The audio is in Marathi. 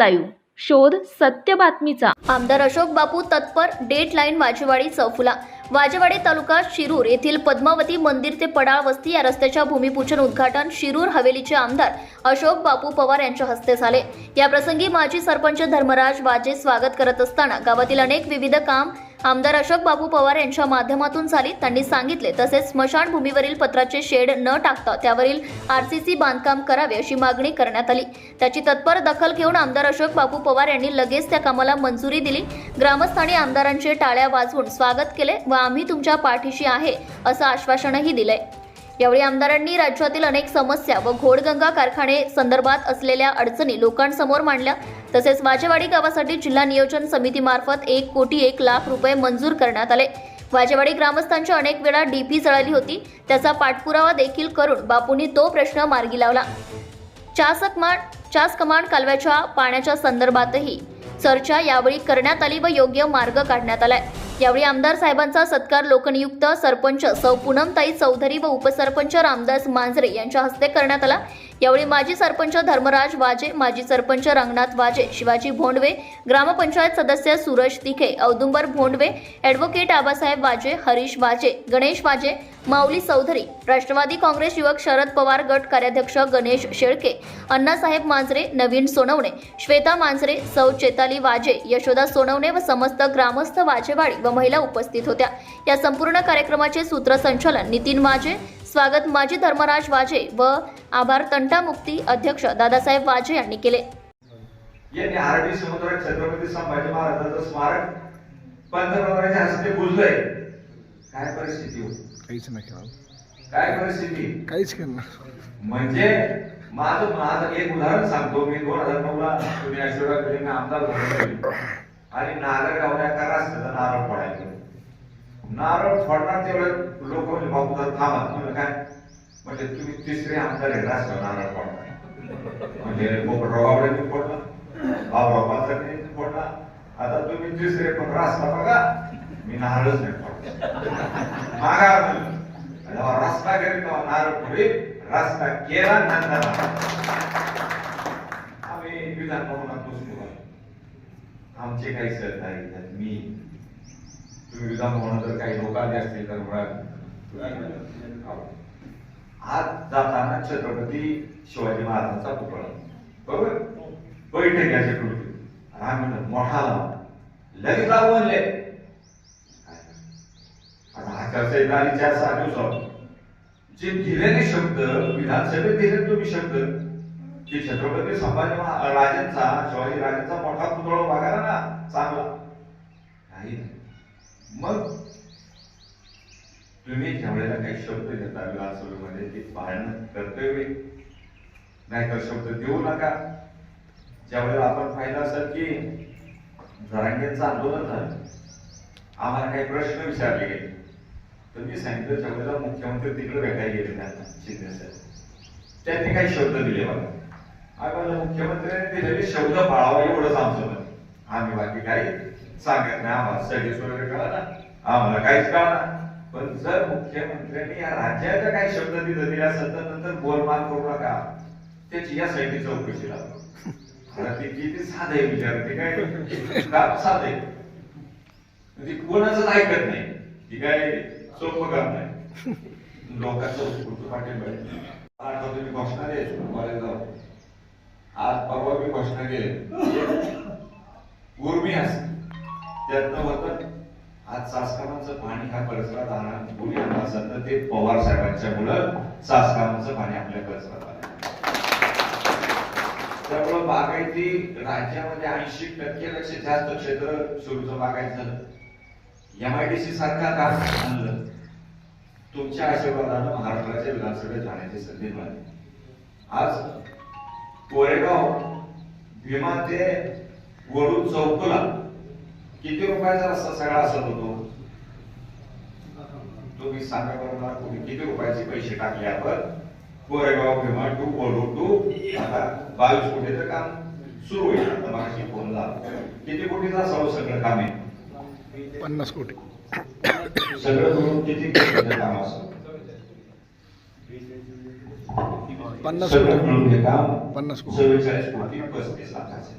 लाईव्ह. शोध सत्य बातमीचा. आमदार अशोक बापू तत्पर डेट लाईन वाजेवाडी चौफुला. वाजेवाडी तालुका शिरूर येथील पद्मावती मंदिर ते पडाळ वस्ती या रस्त्याच्या भूमिपूजन उद्घाटन शिरूर हवेलीचे आमदार अशोक बापू पवार यांच्या हस्ते झाले. याप्रसंगी माजी सरपंच धर्मराज वाजे स्वागत करत असताना गावातील अनेक विविध काम आमदार अशोक बाबू पवार यांच्या माध्यमातून झाली. त्यांनी सांगितले तसेच स्मशानभूमीवरील पत्राचे शेड न टाकता त्यावरील आरसीसी बांधकाम करावे अशी मागणी करण्यात आली. त्याची तत्पर दखल घेऊन आमदार अशोक बाबू पवार यांनी लगेच त्या कामाला मंजुरी दिली. ग्रामस्थांनी आमदारांचे टाळ्या वाजवून स्वागत केले व आम्ही तुमच्या पाठीशी आहे असं आश्वासनही दिलंय. यावेळी आमदारांनी राज्यातील अनेक समस्या व घोडगंगा कारखाने संदर्भात असलेल्या अडचणी लोकांसमोर मांडल्या. तसेच वाजेवाडी गावासाठी जिल्हा नियोजन समितीमार्फत एक कोटी एक लाख रुपये मंजूर करण्यात आले. वाजेवाडी ग्रामस्थांची अनेक वेळा डीपी जळाली होती. त्याचा पाठपुरावा देखील करून बापूंनी तो प्रश्न मार्गी लावला. चासकमाड चास कमांड कालव्याच्या पाण्याच्या संदर्भातही चर्चा यावेळी करण्यात आली व योग्य मार्ग काढण्यात आलाय. यावेळी आमदार साहेबांचा सत्कार लोकनियुक्त सरपंच सौ पूनमताई चौधरी व उपसरपंच रामदास मांजरे यांच्या हस्ते करण्यात आला. यावेळी माजी सरपंच धर्मराज वाजे माजी सरपंच रंगनाथ वाजे शिवाजी भोंडवे ग्रामपंचायत सदस्य सूरज तिखे औदुंबर भोंडवे ॲडव्होकेट आबासाहेब वाजे हरीश वाजे गणेश वाजे माऊली चौधरी राष्ट्रवादी काँग्रेस युवक शरद पवार गट कार्याध्यक्ष गणेश शेळके अण्णासाहेब मांजरे नवीन सोनवणे श्वेता मांजरे सौ चेताली वाजे यशोदा सोनवणे व समस्त ग्रामस्थ वाजेवाडी व महिला उपस्थित होत्या. या संपूर्ण कार्यक्रमाचे सूत्रसंचालन नितीन वाजे स्वागत माजी धर्मराज वाजे व आभार तंटामुक्ती अध्यक्ष दादासाहेब वाजे यांनी केले. यांनी आरडी समुद्रात छत्रपती संभाजी महाराजांचं स्मारक पंतप्रधानांच्या हस्ते बुजलंय. काय परिस्थिती हो? काहीच नाही केलं. काय परिस्थिती? काहीच केलं. म्हणजे माझं माझं एक उदाहरण सांगतो. मी दोन हजार नऊ ला तुम्ही कलींना आमदार आणि नारळ नारळ गेलो. नारळ फोडणार तेवढं लोक म्हणजे बाबू थांबा तुम्ही काय? म्हणजे तुम्ही तिसरे आमदार आहे असतो नारळ फोडणार म्हणजे पोपटराव आवडे फोडला बाबराव पाचारने फोडला आता तुम्ही तिसरे पण रास्ता बघा मी नारळच नाही फोडला मागा रस्ता केला तेव्हा नारळ पुढे रस्ता केला नंतर आम्ही विधान भवनात बसलो आमचे काही सहकारी नाही मी तुम्ही जर काही लोक आले असतील तर मुळात आज जाताना छत्रपती शिवाजी महाराजांचा पुतळा. बरोबर? बैठक याच्या कृती आम्ही म्हणलं, मोठा लावा. लगेच लावून म्हणले. आता आचारसंहिता आणि चार सहा दिवसावर जे दिलेले शब्द विधानसभेत दिले तुम्ही शब्द की छत्रपती संभाजी महा- राजांचा शिवाजी राजांचा मोठा पुतळा बघायला ना चांगला नाही. मग? तुम्ही ज्या वेळेला काही शब्द घेता विधानसभेमध्ये ते पाळणं कर्तव्य नाही नाहीतर शब्द देऊ नका. ज्या वेळेला आपण पाहिलं असेल की जरांगेचं आंदोलन झालं आम्हाला काही प्रश्न विचारले गेले. तर मी सांगितलं त्यावेळेला मुख्यमंत्री तिकडे भेटायला गेले त्यांना शिंदे साहेब. त्यांनी काही शब्द दिले मला. आम्हाला मुख्यमंत्र्यांनी दिलेले शब्द पाळावा एवढंच आमचं आम्ही बाकी काही सांगत नाही. आम्हाला सर्व्हिस वगैरे कळा ना आम्हाला काहीच कळा पण जर मुख्यमंत्र्यांनी या राज्याचा काही शब्द दिले दिले असेल नंतर गोलमाल करू नका. त्याची या साईडची चौकशी लावा आता किती साधे विचार ते काय? का साधे? म्हणजे ती कोणाच ऐकत नाही. ती काय सोपं काम नाही. लोकांचं पाठिंबा आठवतो तुम्ही घोषणा द्यायचो कॉलेजला आज परवा मी घोषणा केली. उर्मी असते त्यातनं होतं आज सासकामांचं पाणी हा परिसरात आणणार कोणी आणला असत तर ते पवार साहेबांच्या मुलं सासकामांचं पाणी आपल्या परिसरात आलं त्यामुळं बागायती राज्यामध्ये ऐंशी टक्केपेक्षा जास्त क्षेत्र सुरूचं बागायचं. एमआयडीसी सारखा काम आणलं. तुमच्या आशीर्वादानं महाराष्ट्राच्या विधानसभेत जाण्याची संधी मिळाली. आज कोरेगाव भीमा ते वडू चौकुला. किती रुपयाचा रस्ता सगळा असत होतो तुम्ही सांगा बरं मला तुम्ही किती रुपयाचे पैसे टाकले आपण? कोरेगाव भीमा टू वडू टू आता बावीस कोटीचं काम सुरू होईल. आता मागाशी फोन झाला किती कोटीचं असावं सगळं काम आहे? पन्नास कोटी. सगळं मिळून किती कोटीचं काम असं पन्नास सगळं मिळून हे काम पन्नास कोटी. चव्वेचाळीस कोटी पस्तीस लाखाचे